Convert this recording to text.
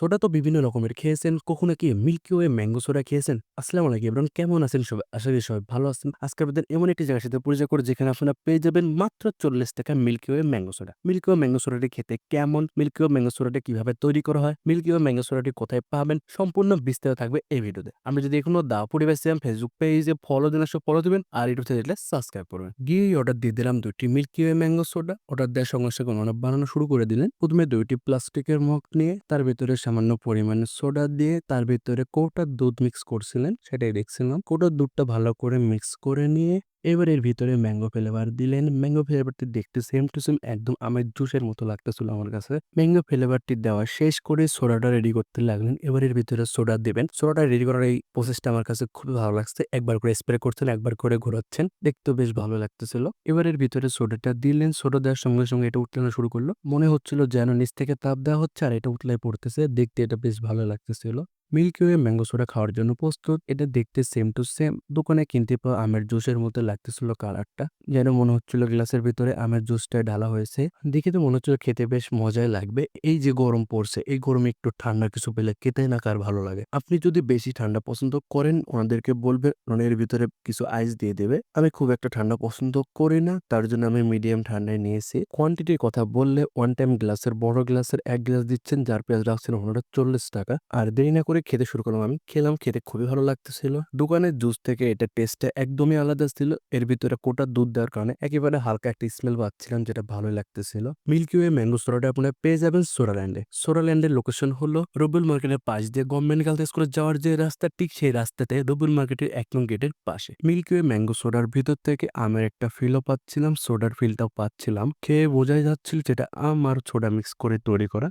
Soda তো বিভিন্ন রকমের খেয়েছেন। কখনো কি মিল্কি ওয়ে ম্যাঙ্গো সোডা খেয়েছেন? আসসালামু আলাইকুম এভরিওয়ান কেমন আছেন সবাই? আশা করি সবাই ভালো আছেন। আজকে আপনাদের এমন একটি জায়গার সাথে পরিচয় করে যেখানে আপনারা পেয়ে যাবেন মাত্র ৳৪০ Milky Way mango soda. Milky Way mango সোডাটি খেতে কেমন? মিল্কি ওয়ে ম্যাঙ্গো সোডাটি কীভাবে তৈরি করা হয়? মিল্কি ওয়ে ম্যাঙ্গো সোডাটি কোথায় পাবেন? সম্পূর্ণ বিস্তারিত থাকবে এই ভিডিওতে। আপনি যদি এখনও দা পরিবেশ চ্যানেল ফেসবুক পেজে ফলো দেন সব ফলো দিবেন আর ইউটিউব চ্যানেলে সাবস্ক্রাইব করবেন। গিয়েই অর্ডার দিয়ে দিলাম ২ টি Milky Way mango soda. Order দেওয়ার সঙ্গে, সঙ্গে ওনারা বানানো শুরু করে দিলেন। ১ম এ ২ টি প্লাস্টিকের মগ নিয়ে তার ভেতরে সামান্য পরিমাণে সোডা দিয়ে তার ভিতরে কৌটার দুধ মিক্স করছিলেন, সেটাই দেখছিলাম। কৌটার দুধটা ভালো করে মিক্স করে নিয়ে এবার এর ভিতরে ম্যাঙ্গো ফ্লেভার দিলেন। ম্যাঙ্গো ফ্লেভারটি দেখতে সেম টু সেম একদম আমের জুসের মতো লাগতেছিল আমার কাছে। ম্যাঙ্গো ফ্লেভারটি দেওয়া শেষ করে সোডাটা রেডি করতে লাগলেন। এবার এর ভিতরে সোডা দিবেন। সোডাটা রেডি করার এই প্রসেসটা আমার কাছে খুবই ভালো লাগছে। একবার করে স্প্রে করছেন, একবার করে ঘোরাচ্ছেন। দেখতে বেশ ভালো লাগতেছিল। এবার এর ভিতরে সোডাটা দিলেন। সোডা দেওয়ার সঙ্গে, সঙ্গে এটা উতলানো শুরু করল। মনে হচ্ছিল যেন নিচ থেকে তাপ দেওয়া হচ্ছে আর এটা উতলায় পড়তেছে। দেখতে এটা বেশ ভালো লাগতেছিল। মিল্কি ওয়ে ম্যাঙ্গো সোডা খাওয়ার জন্য প্রস্তুত। এটা দেখতে সেম টু সেম দোকানে কিনতে পাওয়া আমের জুসের মতো লাগতেছিল কালারটা। যেন মনে হচ্ছিল গ্লাসের ভিতরে আমের জুসটা ঢালা হয়েছে। দেখে তো মনে হচ্ছিল খেতে বেশ মজাই লাগবে। এই যে গরম পড়ছে, এই গরমে একটু ঠান্ডা কিছু পেলে খেতে না কার ভালো লাগে। আপনি যদি বেশি ঠান্ডা পছন্দ করেন ওনাদেরকে বলবেন ওনারা এর ভিতরে কিছু আইস দিয়ে দেবে। আমি খুব একটা ঠান্ডা পছন্দ করি না। তার জন্য আমি মিডিয়াম ঠান্ডায় নিয়েছি। কোয়ান্টিটির কথা বললে ওয়ান টাইম গ্লাসের বড় গ্লাসের এক গ্লাস দিচ্ছেন যার পেঁয়াজ রাখছেন ওনারা ৳৪০ আর দেরি না করে খেতে শুরু করলাম আমি। খেলাম খেতে খুবই ভালো লাগতেছিল। দোকানের জুস থেকে এটা টেস্টটা একদমই আলাদা ছিল। এর ভিতরে কোটা দুধ দেওয়ার কারণে একেবারে হালকা একটা স্মেল পাচ্ছিলাম যেটা ভালোই লাগতেছিল। মিল্কি ওয়ে ম্যাঙ্গো সোডাটা আপনারা পেয়ে যাবেন সোডাল্যান্ডে। সোডাল্যান্ডের লোকেশন হলো রুবেল মার্কেটের পাশ দিয়ে গভর্নমেন্ট গার্লস স্কুলে যাওয়ার যে রাস্তা ঠিক সেই রাস্তাতে রুবেল মার্কেটের ১ নং গেটের পাশে। মিল্কি ওয়ে ম্যাঙ্গো সোডার ভিতর থেকে আমের একটা ফিলও পাচ্ছিলাম, সোডার ফিলটাও পাচ্ছিলাম। খেয়ে বোঝাই যাচ্ছিল যেটা আম আর সোডা মিক্স করে তৈরি করা।